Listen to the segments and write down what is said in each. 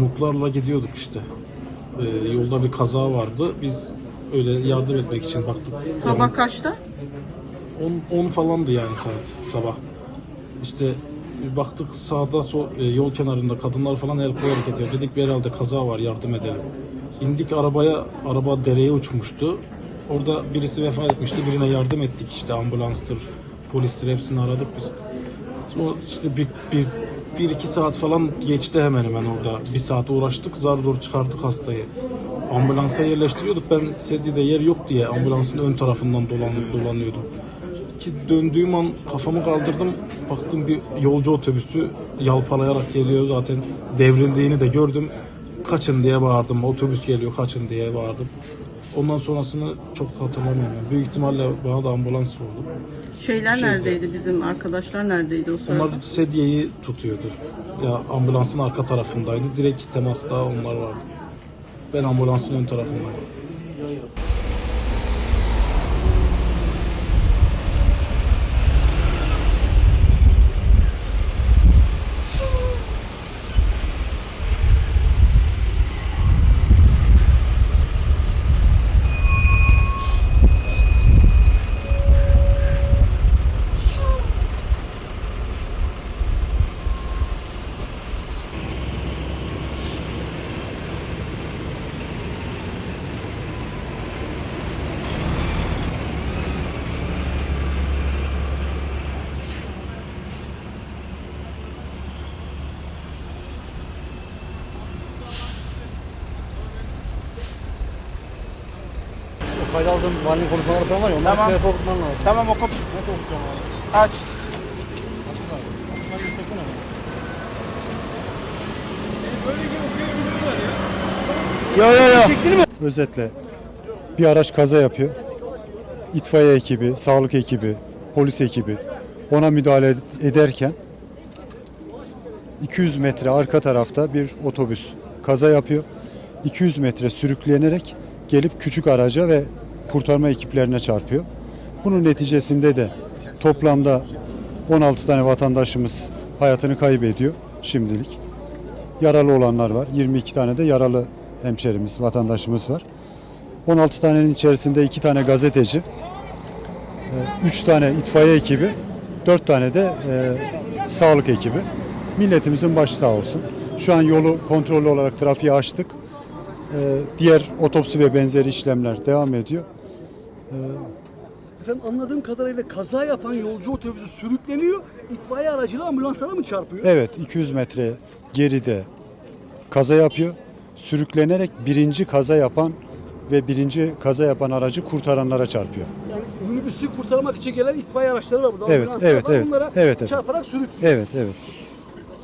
Mutlarla gidiyorduk işte. Ee, yolda bir kaza vardı. Biz öyle yardım etmek için baktık. Sabah kaçta? 10, 10 falandı yani saat sabah. İşte bir baktık sağda sol, e, yol kenarında kadınlar falan el kol hareket yapıyor. Dedik bir herhalde kaza var yardım edelim. İndik arabaya, araba dereye uçmuştu. Orada birisi vefat etmişti. Birine yardım ettik işte ambulanstır, polistir hepsini aradık biz. Sonra işte bir, bir, bir iki saat falan geçti hemen hemen orada. Bir saat uğraştık zar zor çıkardık hastayı. Ambulansa yerleştiriyorduk. Ben sedide yer yok diye ambulansın ön tarafından dolan, dolanıyordum. Ki döndüğüm an kafamı kaldırdım. Baktım bir yolcu otobüsü yalpalayarak geliyor zaten. Devrildiğini de gördüm. Kaçın diye bağırdım. Otobüs geliyor kaçın diye bağırdım. Ondan sonrasını çok hatırlamıyorum. Büyük ihtimalle bana da ambulans vurdu. Şeyler Şeyde- neredeydi bizim arkadaşlar neredeydi o sırada? Onlar sedyeyi tutuyordu. Ya ambulansın arka tarafındaydı. Direkt temasta onlar vardı. Ben ambulansın ön tarafındaydım. Kayda aldığım valinin konuşmaları falan var ya onları Tamam. tamam. okutman lazım. Tamam oku. Nasıl okuyacağım abi? Aç. Nasıl abi? Okutman göstersene bana. Yo yo yo. Özetle bir araç kaza yapıyor. İtfaiye ekibi, sağlık ekibi, polis ekibi ona müdahale ederken 200 metre arka tarafta bir otobüs kaza yapıyor. 200 metre sürüklenerek gelip küçük araca ve kurtarma ekiplerine çarpıyor. Bunun neticesinde de toplamda 16 tane vatandaşımız hayatını kaybediyor şimdilik. Yaralı olanlar var. 22 tane de yaralı hemşerimiz, vatandaşımız var. 16 tanenin içerisinde 2 tane gazeteci, 3 tane itfaiye ekibi, 4 tane de e, sağlık ekibi. Milletimizin başı sağ olsun. Şu an yolu kontrollü olarak trafiğe açtık. E, diğer otopsi ve benzeri işlemler devam ediyor. Efendim anladığım kadarıyla kaza yapan yolcu otobüsü sürükleniyor, itfaiye aracıyla ambulanslara mı çarpıyor? Evet 200 metre geride kaza yapıyor. Sürüklenerek birinci kaza yapan ve birinci kaza yapan aracı kurtaranlara çarpıyor. Yani minibüsü kurtarmak için gelen itfaiye araçları var burada. Evet, ambulanslar evet, var. evet. Onlara Evet, evet. çarparak sürüklüyor. Evet evet.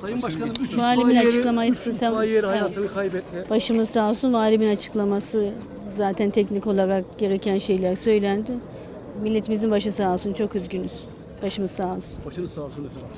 Sayın Başkanım 3 Valimin açıklaması üç tam- itfaiye eri evet. hayatını kaybetti. Başımız sağ olsun valimin açıklaması zaten teknik olarak gereken şeyler söylendi. Milletimizin başı sağ olsun çok üzgünüz. Başımız sağ olsun. Başınız sağ olsun efendim.